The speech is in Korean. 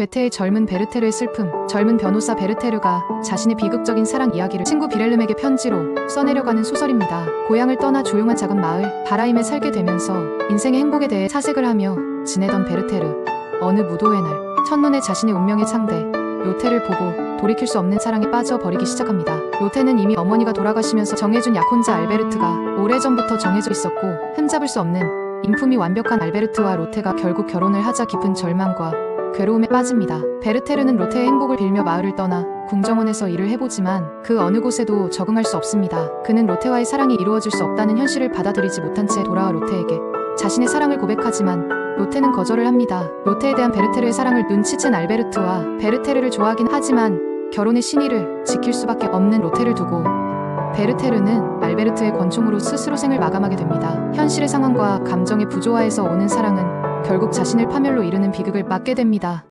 괴테의 젊은 베르테르의 슬픔, 젊은 변호사 베르테르가 자신의 비극적인 사랑 이야기를 친구 비렐름에게 편지로 써내려가는 소설입니다. 고향을 떠나 조용한 작은 마을 바라임에 살게 되면서 인생의 행복에 대해 사색을 하며 지내던 베르테르. 어느 무도의 날, 첫눈에 자신의 운명의 상대 로테를 보고 돌이킬 수 없는 사랑에 빠져버리기 시작합니다. 로테는 이미 어머니가 돌아가시면서 정해준 약혼자 알베르트가 오래전부터 정해져 있었고 흠잡을 수 없는 인품이 완벽한 알베르트와 로테가 결국 결혼을 하자 깊은 절망과 괴로움에 빠집니다. 베르테르는 로테의 행복을 빌며 마을을 떠나 궁정원에서 일을 해보지만 그 어느 곳에도 적응할 수 없습니다. 그는 로테와의 사랑이 이루어질 수 없다는 현실을 받아들이지 못한 채 돌아와 로테에게 자신의 사랑을 고백하지만 로테는 거절을 합니다. 로테에 대한 베르테르의 사랑을 눈치챈 알베르트와 베르테르를 좋아하긴 하지만 결혼의 신의를 지킬 수밖에 없는 로테를 두고 베르테르는 알베르트의 권총으로 스스로 생을 마감하게 됩니다. 현실의 상황과 감정의 부조화에서 오는 사랑은 결국 자신을 파멸로 이르는 비극을 맞게 됩니다.